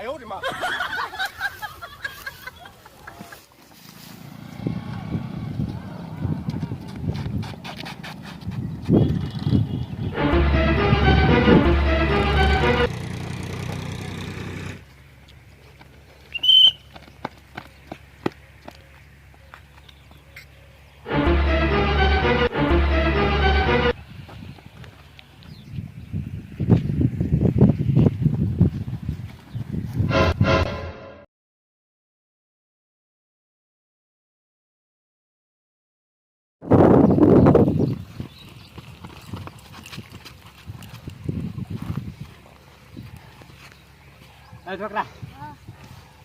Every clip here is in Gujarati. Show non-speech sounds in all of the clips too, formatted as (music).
哎呦我的妈！એ છોકરા.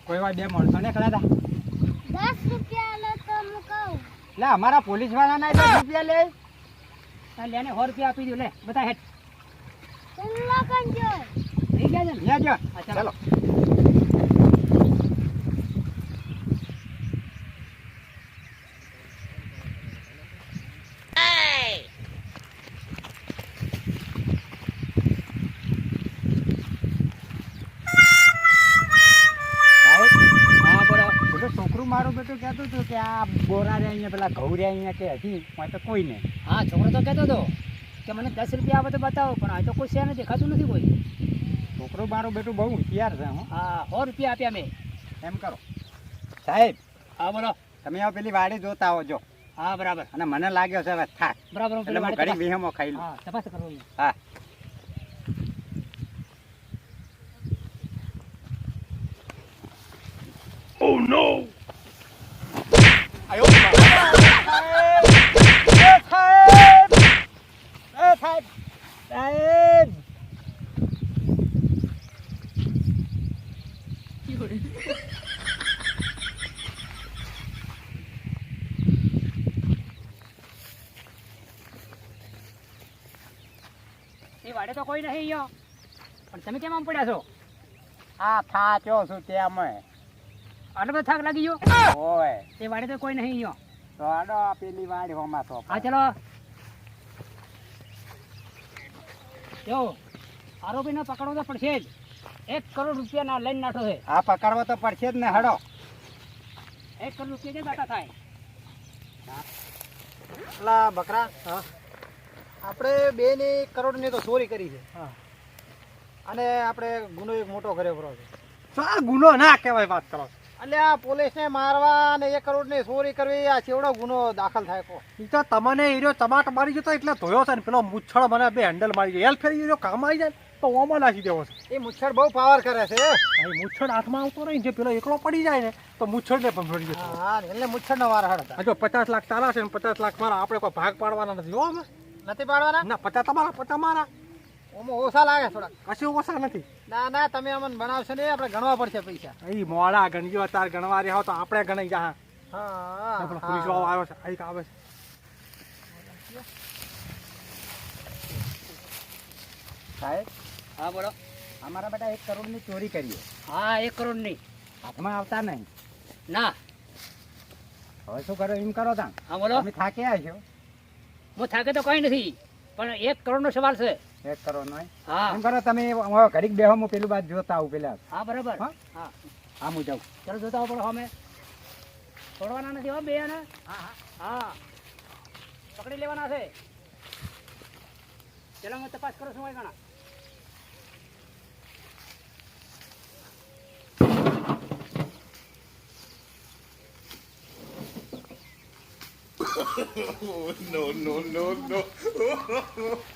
કોઈ વાર બે માણસો ને ખરા હતા દસ રૂપિયા લે તો હું કહું. લે અમારા પોલીસવાળા ના દસ રૂપિયા લે. લે ને સો રૂપિયા આપી દઉં લે બધા હેઠ. ચલ્લો કંજો થઈ ગયા છે લે જો ચાલો. કહેતું હતું કે આ બોરા રે અહીંયા પેલા ઘઉં રે અહીંયા કે હતી હોય તો કોઈ નહીં. હા છોકરો તો કહેતો હતો કે મને દસ રૂપિયા આવે તો બતાવો પણ આ તો કોઈ છે નથી દેખાતું નથી કોઈ. છોકરું મારું બેટું બહુ હોશિયાર છે હું. હા સો રૂપિયા આપ્યા મેં. એમ કરો. સાહેબ હા બોલો. તમે આ પેલી વાડી જોતા આવો જો. હા બરાબર. અને મને લાગ્યો છે હવે થાક. બરાબર હું એટલે પેલા હું ઘડી વિહમો ખાઈ લઉં. હા તપાસ કરો હા. Oh no! વાડે તો કોઈ નહીં પણ તમે કેમ આમ પડ્યા છો? આ થાક્યો છું ત્યાં આટલો બધો થાક લાગી ગયો? ઓય. એ વાડે તો કોઈ નહીં ગયો. તો આડો પેલી વાડી હોમાં તો હા ચલો. જો આરોપીને પકડવો તો પડશે જ. એક કરોડ રૂપિયા ના લઈને નાઠો છે. આ પકડવો તો પડશે જ ને હડો. એક કરોડ રૂપિયા જે બાટા થાય? પેલા બકરા આપણે બે ની કરોડની તો ચોરી કરી છે. હા. અને આપણે ગુનો એક મોટો કર્યો છે આ ગુનો ના કહેવાય વાત કરો. એટલે આ પોલીસને મારવા ને એક કરોડની ચોરી કરવી આ ચેવડો ગુનો દાખલ થાય કો. ઈ તો તમને હીરો ટમાટ મારી જતો એટલે ધોયો છે ને. પેલો મુચ્છળ મને બે હેન્ડલ મારી ગયો. એલ ફેરી હીરો કામ આવી જાય તો ઓમાં નાખી દેવો છે. એ મુચ્છળ બહુ પાવર કરે છે અહીં મુચ્છળ હાથમાં આવતો રહી જે પેલો એકલો પડી જાય ને તો મુચ્છળને પણ ફરી જતો હા એટલે મુચ્છર નો વાર હડતા આ જો પચાસ લાખ તારા છે ને પચાસ લાખ મારા આપણે કોઈ ભાગ પાડવાના નથી હો અમે. નથી પાડવાના? ના પચાસ તમારા પચાસ મારા. ઓમાં ઓછા લાગે થોડા કશું ઓછા નથી. ના ના તમે અમને બનાવશો ને આપણે ગણવા પડશે પૈસા. અહીં મોડા ગણજો તાર ગણવા રહ્યા હો તો આપણે ગણાઈ જા. હા પેલો પોલીસ વાળો આવ્યો છે અહીં આવે છે. સાહેબ હા બોલો. અમારા બેટા એક કરોડની ચોરી કરીએ હા એક કરોડ નહીં હાથમાં આવતા નહીં. ના. હવે શું કરો એમ કરો તા હા બોલો. તમે થાક્યા છો. હું થાકે તો કઈ નથી પણ એક કરોડ નો સવાલ છે. એક કરવાનો હા. એમ કરો તમે ઘડીક બેહો હું પેલું બાદ જોતા આવું પેલા. હા બરાબર. હા? હા. હું જાઉં. ચાલો જોતા આવો પડો અમે. છોડવાના નથી હો બે ને હા હા. પકડી લેવાના છે. ચલો હું તપાસ કરું છું હોય ઘણા (laughs) no, no, no, no. (laughs)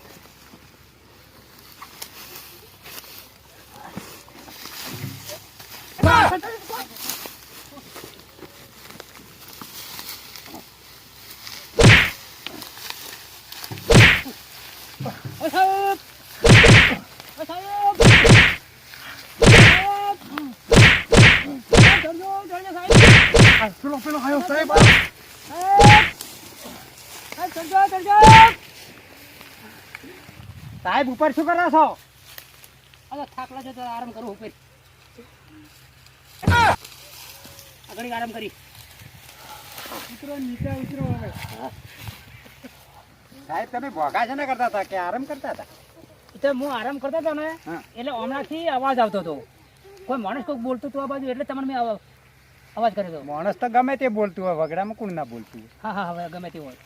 ઓ સાહેબ ઓ સાહેબ સાહેબ ધરજો ધરજો સાહેબ આ પેલો પેલો આવ્યો સાહેબ સાહેબ ધરજો ધરજો સાહેબ ઉપર શું કરો છો? અરે થાકલા જતો આરામ કરું ઉપર. આગળ આરામ કરી. ઉતરો નીચે ઉતરો હવે. સાહેબ તમે ભોગા છે ને કરતા હતા કે આરામ કરતા હતા? તો હું આરામ કરતો હતો ને એટલે હમણાંથી અવાજ આવતો હતો. કોઈ માણસ કોઈક બોલતું હતું આ બાજુ એટલે તમને મેં અવાજ કર્યો હતો. માણસ તો ગમે તે બોલતું હોય વગડામાં કોણ ના બોલતું હા હા હવે ગમે તે હોય.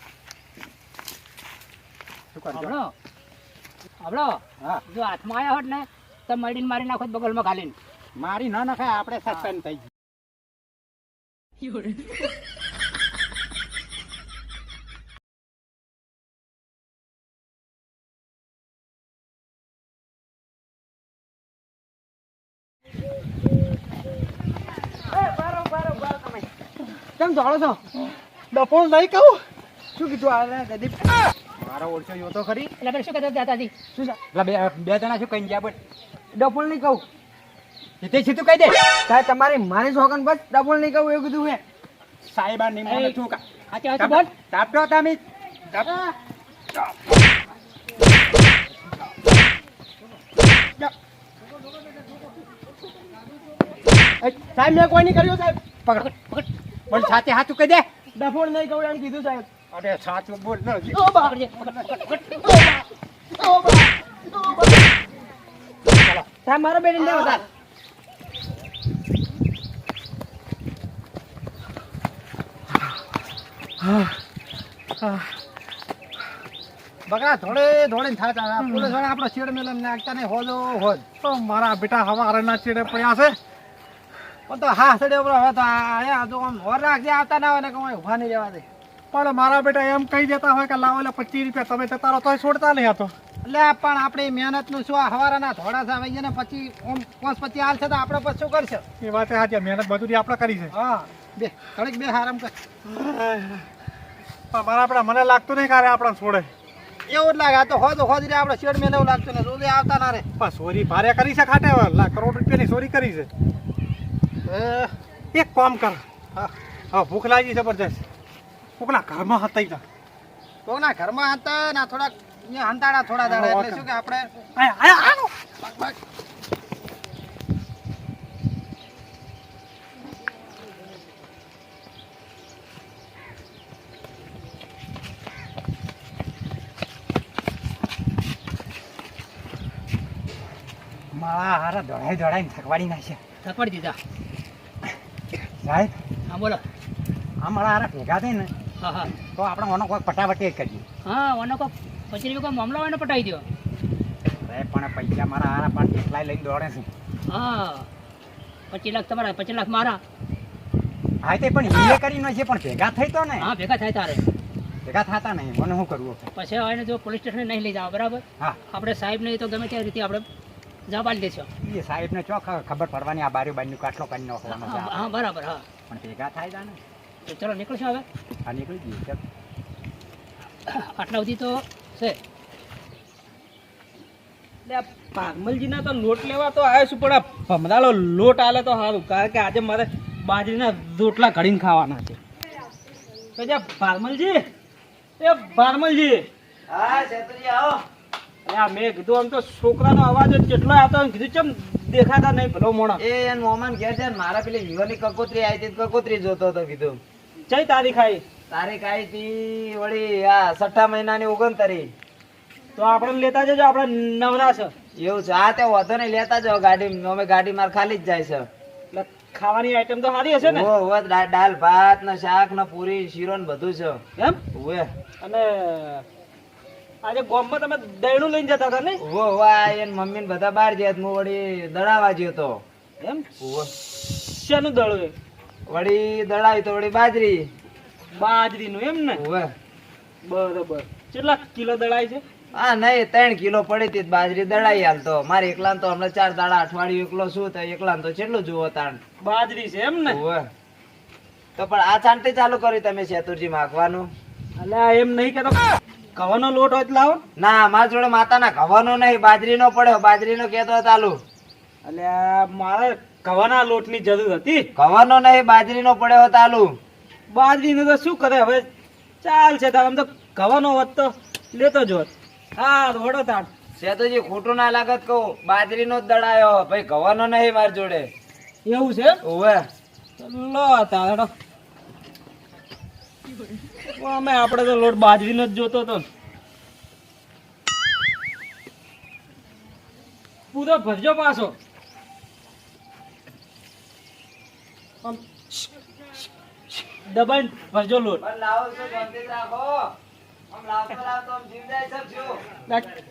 શું કરજો? હમણો જો હાથમાં આવ્યા હોત ને તો મળીને મારી નાખો બગલ બગલમાં ખાલી મારી ના નખાય આપણે સસ્પેન્ડ થઈ ગયું. કેમ દોડો છો? ડફોળ નહીં કહું? શું કીધું આ ગદીપ મારો ઓળખો જોતો ખરી? એટલે આપણે શું કહેતા દાદાજી? શું એટલે બે બે જણા શું કઈ ગયા પણ ડબલ નહીં કહું. તે સીધું કહી દે. સાહેબ તમારી મારી શોખન બસ ડબલ નહીં કહું એવું કીધું હે. સાહેબ આ નિમોને એ, ઠોકા. હાચે હાચે બોલ? તાપતો તમે. સાહેબ મેં કોઈ નહીં કર્યું સાહેબ. પકડ. પકડ પણ સાથે સાચું કહી દે. ડફોળ નહીં કહું એમ કીધું સાહેબ. અરે સાચું બોલ ન મારો લેવો બગડા થોડે થોડે થાતા આ પોલીસવાળા આપણો છેડ મેલમ નાખતા નહીં હોજો હોજ. તો મારા બેટા હવારના ચેડે પડ્યા છે. પણ તો હા સડે હવે તો આ આ તો આમ હોર રાખજે આવતા ના હોય ને કમાય ઊભા નહીં રહેવા દે. પણ મારા બેટા એમ કહી દેતા હોય કે લાવો એટલે પચીસ રૂપિયા તમે જતા રહો તો છોડતા નહીં આ તો. એટલે પણ આપણી મહેનતનું શું આ હવારાના થોડા સામે આવી ને પછી ઓમ પાંચ પછી હાલ છે તો આપણે પછી શું કરશે? એ વાત સાચી મહેનત મજૂરી આપણે કરી છે. હા બે થોડીક બે આરામ કર. મારા આપણા મને લાગતું નહીં કારે આપણે છોડે. એવું જ લાગે આ તો હોજ હોજ રે આપણે શેડ મેં એવું લાગતું ને સુધી આવતા ના રે. પણ ચોરી ભારે કરી છે ખાટે લાખ કરોડ રૂપિયાની ચોરી કરી છે. એક કામ કર. હા. હા ભૂખ લાગી જબરજસ્ત. કોકના ઘરમાં હતા ઈ કોકના ઘરમાં હતા ના થોડા અહીંયા હંતાડા થોડા દાડા એટલે શું કે આપણે આયા આયા આનો મારા હારા દોડાઈ દોડાઈને થકવાડી નાખ્યા થકવાડી દીધા. સાહેબ હા બોલો. આ મારા હારા ભેગા થઈ ને તો આપણે ઓનો કોઈ પટાવટી કરીએ. હા ઓનો કો પછી રૂપિયા કોઈ મામલો હોય ને પટાવી દો સાહેબ પણ પૈસા મારા હારા પણ કેટલાય લઈને દોડે છે. હા. પચીસ લાખ તમારા પચીસ લાખ મારા. હા તે પણ હિયે કરી નો છે પણ ભેગા થઈ તો ને. હા ભેગા થાય તારે. ભેગા થતા નહીં મને શું કરવું પછી હવે એને જો પોલીસ સ્ટેશન નહીં લઈ જાવ બરાબર? હા. આપણે સાહેબ નહીં તો ગમે તે રીતે આપણે જવાબ દેશો એ સાહેબને ચોખ ખબર પડવાની આ બારી બારીનું કાટલો કરી નાખવાનો હા બરાબર હા. પણ ભેગા થાય ને. તો ચલો નીકળશું હવે? હા નીકળી જઈએ ચાલ. આટલા સુધી તો છે. એટલે પાગમલજીના તો લોટ લેવા તો આવ્યો છું પણ આ ભમરાળો લોટ આલે તો સારું કારણ કે આજે મારે બાજરીના રોટલા ઘડીને ખાવાના છે. તો જે ભારમલજી એ ભારમલજી હા શેતુજી આવો. અરે આ મેં કીધું આમ તો છોકરાનો અવાજ કેટલો આવતો હોય. કીધું ચમ દેખાતા નહીં ભલો મોણા. એ એન મોમાન ઘેર છે મારા પેલી યુવાની કકોત્રી આવી હતી કકોત્રી જોતો હતો કીધું. ચઈ તારીખ આવી તારીખ આવી હતી વળી આ છઠ્ઠા મહિનાની ઓગણતારીખ તો આપણે લેતા જજો આપણે નવરા છે. એવું છે હા તે વધો નહીં લેતા જાઓ ગાડી અમે ગાડી માર ખાલી જ જાય છે. એટલે ખાવાની આઈટમ તો સારી હશે ને? ઓ ઓ દા- ભાત ને શાક ને પૂરી શીરો ને બધું છે. એમ? ઓવે અને આજે ગોમમાં તમે દહીણું લઈને જતા હતા ને ઓ વા એન મમ્મી ને બધા બહાર ગયા હું વળી દડાવા જ્યો તો. એમ? શેનું દળું વળી દળાવી તો વળી બાજરી. બાજરીનું એમ ને? બરોબર. કેટલા કિલો દળાય છે? હા નહીં ત્રણ કિલો પડી હતી બાજરી દળાઈ હાલ તો. મારે એકલા તો હમણાં ચાર દાડા અઠવાડિયું એકલો શું તો એકલા તો કેટલું જુઓ તાણ. બાજરી છે એમ ને? તો પણ આ શાંતિ ચાલુ કરી તમે શેતુરજી માગવાનું. આ એમ નહીં કેતો કવાનો લોટ હોય લાવો. ના મારા જોડે માતાના ઘવાનો નહીં બાજરીનો પડ્યો. બાજરીનો કેતો ચાલુ. અલ્યા મારે કવાના લોટની જરૂર હતી. કવાનો નહીં બાજરીનો પડ્યો હતો આલુ. બાજરીનો તો શું કરે હવે? ચાલ છે તાર આમ તો કવાનો હોત તો લેતો જોત હા વડો તાર સેતુજી ખોટું ના લાગત કહું. બાજરીનો જ દડાયો. ભાઈ કવાનો નહીં માર જોડે. એવું છે ઓવે લો તાર અમે આપણે તો લોટ બાજરીનો જ જોતો હતો પૂરો ભરજો પાછો. છે ભરજો લોટ.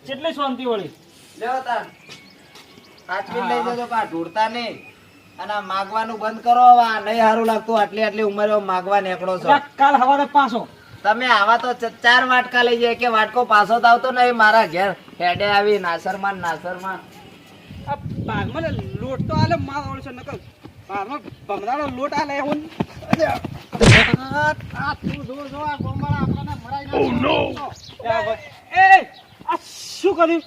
કેટલી શાંતિ વળી? ઢૂંઢતા નહીં. અને માગવાનું બંધ કરો આ નહીં સારું લાગતું. આટલી આટલી ઉંમરે માગવા નીકળો છો. કાલ હવારે પાછો. તમે આવા તો ચાર વાટકા લઈ જાય કે વાટકો પાછો તો આવતો નહીં મારા ઘેર. હેડે આવી નાસરમાં નાસરમાં. ભાગમાં લોટ તો આલે માર ઓળશે નકલ. ભાગમાં ભમરાનો લોટ આલે હું આ તું જો જો આ ગોમાળા આપણને મરાઈ નાખ્યો. એ આ શું કર્યું?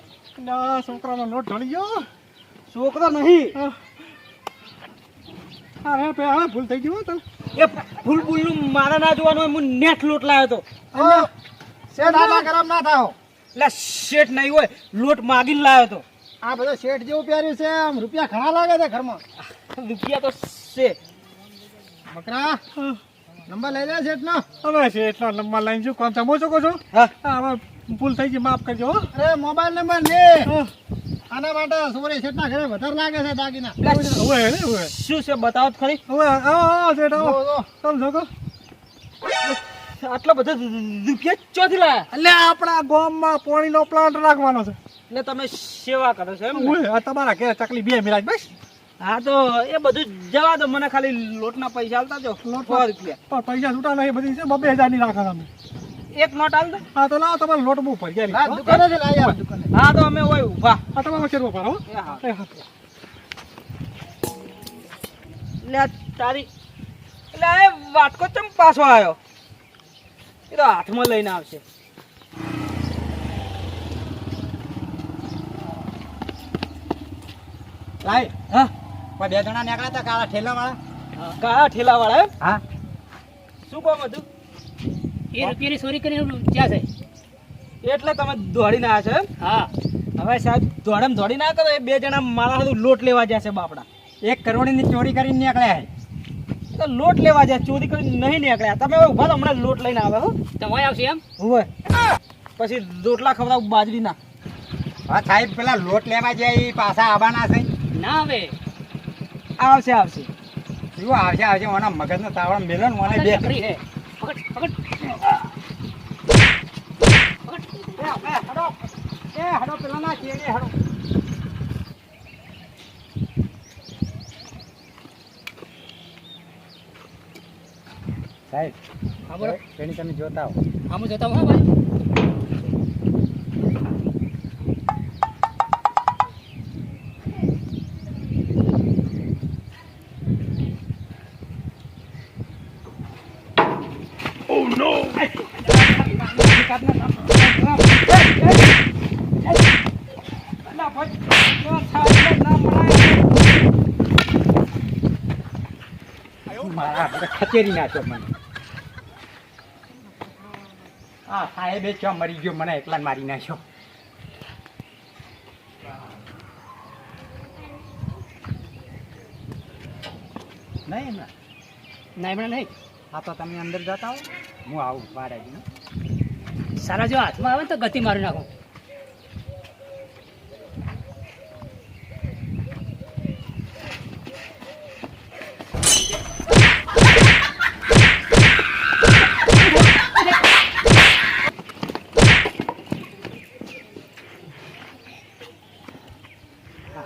ના છોકરાનો નોટ ઢળી ગયો. છોકરો નહીં. અરે બે હવે ભૂલ થઈ ગયું તને. એ ફૂલ ફૂલનું મારા ના જોવાનું હોય, હું નેટ લોટ લાવ્યો તો. શેઠ આટલા ગરમ ના થાઓ. એટલે શેઠ નહીં હોય લોટ માગીને લાવ્યો તો. આ બધો શેઠ જેવું પહેર્યું છે આમ રૂપિયા ઘણા લાગે છે ઘરમાં. રૂપિયા તો છે. બકરા નંબર લઈ લે શેઠ નો હવે શેઠ નો નંબર લઈને શું કોણ તમો છો કહો છો? હા. હવે ભૂલ થઈ ગઈ માફ કરજો હો. અરે મોબાઈલ નંબર ને આના માટે સોરી શેઠ ના ઘરે વધારે લાગે છે દાગીના. ને હવે શું છે બતાવો તો ખરી? હવે આ શેઠ આવો તમે જોકો આટલો બધો રૂપિયા ચોથી લાયા? એટલે આપણા ગામમાં પાણીનો પ્લાન્ટ રાખવાનો છે. એટલે તમે સેવા કરો છો એમ? આ તમારા ઘરે ચકલી બે મિરાજ બસ. હા તો એ બધું જવા દો મને ખાલી લોટના પૈસા આલતા જો સો રૂપિયા. પૈસા છૂટા નહીં બધી છે બબે હજારની રાખો તમે. એક નોટ આલ દો. હા તો લાવો તમારે લોટ બહુ પડી જાય દુકાને જ લાવી આવો દુકાને. હા તો અમે હોય ઊભા આ તમારે શેરવો પડો હો. એ હા. એ હા. એટલે આ તારી એટલે એ વાટકો ચમ પાછો આવ્યો એ તો હાથમાં લઈને આવશે. લાય. હા. બે જણા નીકળ્યા હતા કાળા ઠેલા વાળા કાળા ઠેલા વાળા હા. શું કહો હતું? એ રૂપિયાની ચોરી કરીને જ્યાં છે એટલે તમે દોડી ના છો હા. હવે સાહેબ દોડમ દોડી ના કરો એ બે જણા મારા હતું લોટ લેવા જશે બાપડા. એક કરોડની ચોરી કરીને નીકળ્યા તો લોટ લેવા જાય ચોરી કરીને નહીં નીકળ્યા. તમે હવે ઊભા હમણાં લોટ લઈને આવે હો. તમારે આવશે એમ? હોય પછી રોટલા ખવડાવ બાજરીના. હા સાહેબ પેલા લોટ લેવા જાય એ પાછા આવવાના છે. ના આવે. આવશે આવશે. શું આવશે આવશે? ઓના મગજનો તાવડા મેલો ને મને બે ચકરી છે પકડ પકડ. એ હડો પેલા ના ચેડે હડો. સાહેબ હા બોલો. પેણી તમે જોતા આવો આમ જોતા હું હા ભાઈ મારા બધા ખચેરી નાખ્યો મને હા સાહેબે ચો મરી ગયો? મને એકલા મારી નાખ્યો. નહીં એમના ના એમણે નહીં. હા તો તમે અંદર જતા હો હું આવું બહાર આવીને. સારા જો હાથમાં આવે ને તો ગતિ મારી નાખું.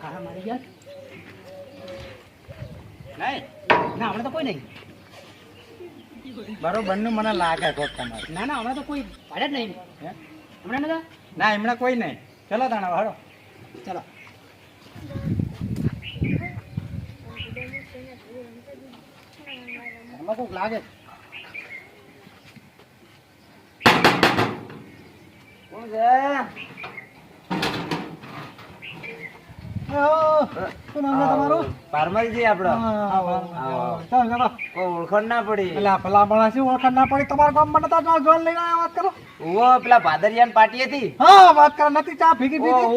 હા, મારી ગયા નહીં. ના હમણાં તો કોઈ નહીં. બરોબરનું મને લાગે કોક તમારે. ના ના હમણાં તો કોઈ ભાડે જ નહીં. હે? હમણાં નતા? ના હમણાં કોઈ નહીં. ચલો તાણા હડો ચલો. એમાં કોક લાગે કોણ છે? શું નામ છે તમારું? પારમલજી આપણો. આવો, આવો. ચાલો, ચાલો. કોઈ ના પડી. એટલે આ ભલા શું ઓળખાણ ના પડી. તમારા ગામમાં નતા જો જોન લઈને આવ્યા વાત કરો. ઉવો પેલા ભાદરિયાન પાટી હતી. હા વાત કરો નથી ચા ફીકી પીધી?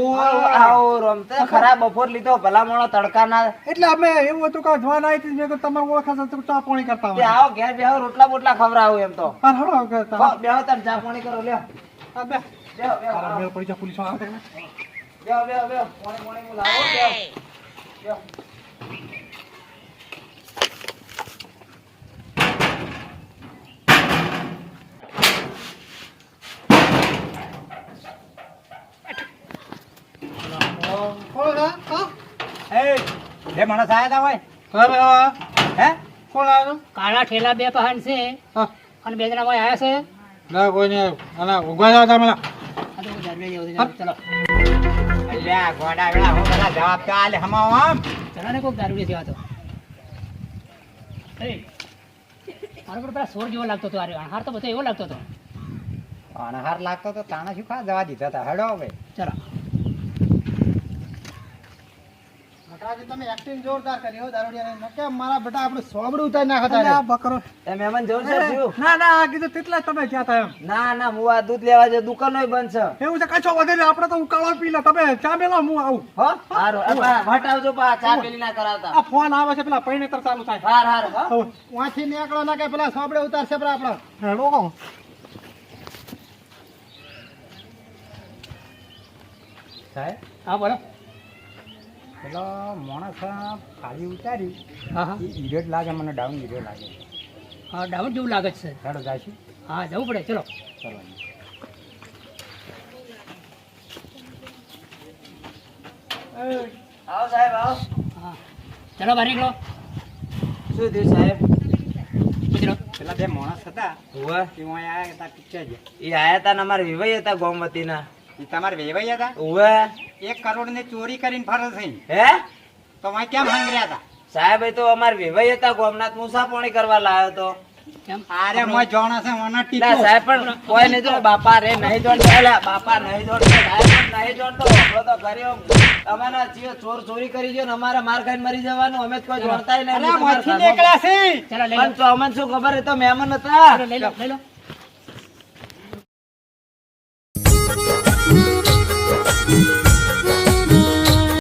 આવો રમતે ખરા બપોર લીધો ભલા મોણો તડકાના. એટલે અમે એવું હતું કે જોન આવી હતી મેં તમારે ઓળખાશે તો ચા પાણી કરતા હોય. આવો ઘેર બેહો રોટલા બોટલા ખવડાવું એમ તો. હા હળો કરતા બેહો તાર ચા પાણી કરો લ્યો. બે. પડી જા પોલીસ આવે બેહો બેહો બેહો પાણી પાણી હું લાવો બેહો બેહો કોણ છે હા? એ બે માણસ આયા તા હોય. ભાઈ હે કોણ આવ્યો કાળા ઠેલા બે પહાડ છે. અને બે જણા આવ્યા છે. ના કોઈ નહીં. અને ઊભા જાવ તમે. ચલો. અલ્યા ગોડા વેળા હું બધા જવાબ તો આલે હમાવ આમ. જેવા તો. મારો પેલા સોર જેવો લાગતો હતો આ અણહાર તો બધો એવો લાગતો હતો. અણહાર લાગતો તો તાણા શું ખા જવા દીધા હતા? હેડો હવે. ચલો. મટાજી તમે એક્ટિંગ જોરદાર કરી હો દારૂડિયાની. નકે મારા બેટા આપણે સોબડું ઉતારી નાખતા બકરો. એ મહેમાન જવું છે ના ના આ કીધું તેટલા તમે ક્યાં હતા એમ. ના ના હું આ દૂધ લેવા જે દુકાનો બંધ છે. એવું છે વધે આપણે તો ઉકાળો પી લે. તમે ચા મેલો હું આવું. હો હારું આ પા પા ચા પેલી ના કરાવતા. આ ફોન આવે છે પેલા પૈણેતર ચાલુ થાય. હાર હાર હો. વાંચી નીકળો ના કે પેલા સોબડે ઉતારશે પેલા આપણા. હેડો સાહેબ? હા બોલો. પેલો માણસ ખાલી ઉતારી હા હા. એ ઈરેડ લાગે મને ડાઉન ઈરેડ લાગે. હા ડાઉન જેવું લાગે છે. ચાલો જાશું હા જવું પડે ચલો. ચલો. આવો સાહેબ આવો. હા. ચલો બહાર નીકળો. શું થયું સાહેબ? પેલા બે માણસ હતા. હુઆ એ આયા હતા પિક્ચર છે એ આયા હતા ને અમારા વિવાહ હતા ગોમતીના એ તમારે વેવાઈ હતા? હુઆ એક કરોડની ચોરી કરીને ફરે છે હે? તો અમે કેમ હંગર્યા હતા સાહેબ એ તો અમારે વિવાહ હતા ગોમનાથ મુસાફોણી કરવા લાવ્યો તો. અરે મોય જોણા છે મને ના સાહેબ પણ કોઈ નહીં જો બાપા રે નહીં જોડે બાપા નહીં જોડતો સાહેબ નહીં જોડતો. આપણો તો કર્યો અમારા જીવ ચોર ચોરી કરી ગયો ને અમારે માર ખાઈને મરી જવાનું અમે તો કોઈ જોડતા નહીં અલા મોયથી નીકળ્યા છે. ચલો લઈ લો. પણ ચોમન શું ખબર એ તો મહેમાન હતા. લઈ લો લઈ લો.